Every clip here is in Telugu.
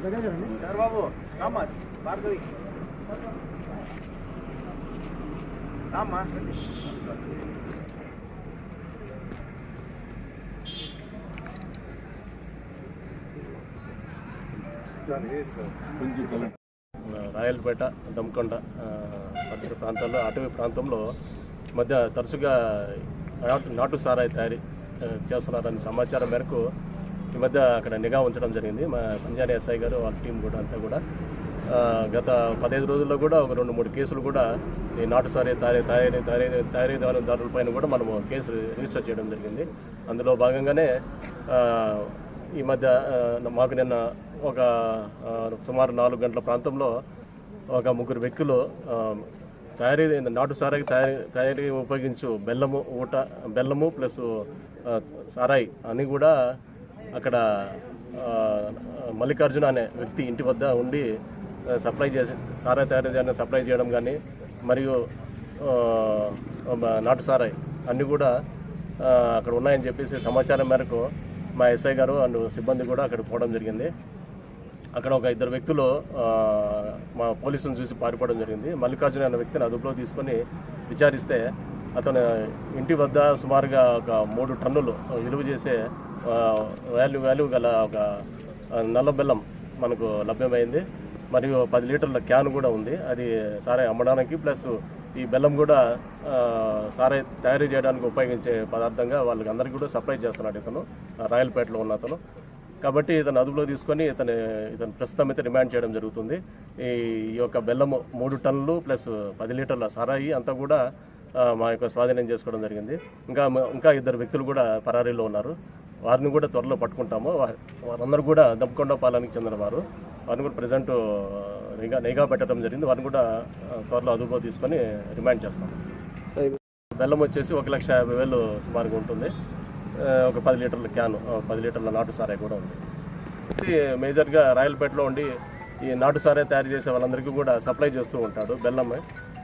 బాబు రామ్మా భార్గవి. రామ్మా. రాయలపేట దమ్కొండ పరిసర ప్రాంతాల్లో అటవీ ప్రాంతంలో మధ్య తరచుగా నాటు సారాయి తయారీ చేస్తున్నారని చేస్తున్నారనే సమాచారం మేరకు ఈ మధ్య అక్కడ నిఘా ఉంచడం జరిగింది. మా పంజాని ఎస్ఐ గారు వాళ్ళ టీం కూడా అంతా కూడా. గత పదహైదు రోజుల్లో కూడా ఒక రెండు మూడు కేసులు కూడా ఈ నాటు సారీ తయారీ తయారీ తయారీ తయారీదారుల పైన కూడా మనము కేసులు రిజిస్టర్ చేయడం జరిగింది. అందులో భాగంగానే ఈ మధ్య మాకు నిన్న ఒక సుమారు నాలుగు గంటల ప్రాంతంలో ఒక ముగ్గురు వ్యక్తులు తయారీ నాటు సారాయి తయారీ తయారీ ఉపయోగించు బెల్లము ఊట బెల్లము ప్లస్ సారాయి అని కూడా అక్కడ మల్లికార్జున అనే వ్యక్తి ఇంటి వద్ద ఉండి సప్లై చేసి సారాయి తయారీ చేయడం సప్లై చేయడం కానీ మరియు నాటు సారాయి అన్నీ కూడా అక్కడ ఉన్నాయని చెప్పేసి సమాచారం మేరకు మా ఎస్ఐ గారు అండ్ సిబ్బంది కూడా అక్కడ పోవడం జరిగింది. అక్కడ ఒక ఇద్దరు వ్యక్తులు మా పోలీసులను చూసి పారిపోవడం జరిగింది. మల్లికార్జున అనే వ్యక్తిని అదుపులో తీసుకొని విచారిస్తే అతను ఇంటి వద్ద సుమారుగా ఒక మూడు టన్నులు విలువ చేసే వాల్యూ వాల్యూ గల ఒక నల్ల బెల్లం మనకు లభ్యమైంది. మరియు పది లీటర్ల క్యాన్ కూడా ఉంది. అది సారాయి అమ్మడానికి ప్లస్ ఈ బెల్లం కూడా ఆ, సారాయి తయారు చేయడానికి ఉపయోగించే పదార్థంగా వాళ్ళకి అందరికీ కూడా సప్లై చేస్తున్నాడు ఇతను రాయలపేటలో ఉన్న అతను. కాబట్టి ఇతను అదుపులో తీసుకొని ఇతను ఇతను ప్రస్తుతం అయితే రిమాండ్ చేయడం జరుగుతుంది. ఈ ఈ యొక్క బెల్లము మూడు టన్నులు ప్లస్ పది లీటర్ల సారాయి అంతా కూడా మా యొక్క స్వాధీనం చేసుకోవడం జరిగింది. ఇంకా ఇంకా ఇద్దరు వ్యక్తులు కూడా పరారీలో ఉన్నారు. వారిని కూడా త్వరలో పట్టుకుంటాము. వారందరూ కూడా దమ్కొండ పాలనకి చెందిన వారు. వారిని కూడా ప్రజెంట్ నిఘా నిఘా పెట్టడం జరిగింది. వారిని కూడా త్వరలో అదుపులో తీసుకొని రిమాండ్ చేస్తాం. బెల్లం వచ్చేసి ఒక లక్ష యాభై వేలు సుమారుగా ఉంటుంది. ఒక పది లీటర్ల క్యాన్ పది లీటర్ల నాటు సారాయి కూడా ఉంది. వచ్చి మేజర్గా రాయలపేటలో ఉండి ఈ నాటు సారాయి తయారు చేసే వాళ్ళందరికీ కూడా సప్లై చేస్తూ ఉంటాడు బెల్లం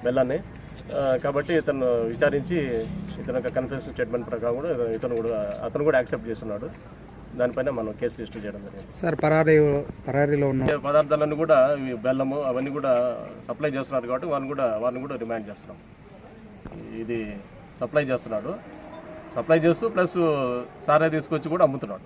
బెల్లాన్ని. కాబట్టి ఇతను విచారించి ఇతను యొక్క కన్ఫెషన్ స్టేట్మెంట్ ప్రకారం కూడా ఇతను కూడా అతను కూడా యాక్సెప్ట్ చేస్తున్నాడు. దానిపైన మనం కేసు రిజిస్టర్ చేయడం జరిగింది. సార్ పరారీ పరారీలో ఉన్న ఈ పదార్థాలన్నీ కూడా బెల్లము అవన్నీ కూడా సప్లై చేస్తున్నారు కాబట్టి వాళ్ళని కూడా వారిని కూడా రిమాండ్ చేస్తున్నాం. ఇది సప్లై చేస్తున్నాడు. సప్లై చేస్తూ ప్లస్ సారా తీసుకొచ్చి కూడా అమ్ముతున్నాడు.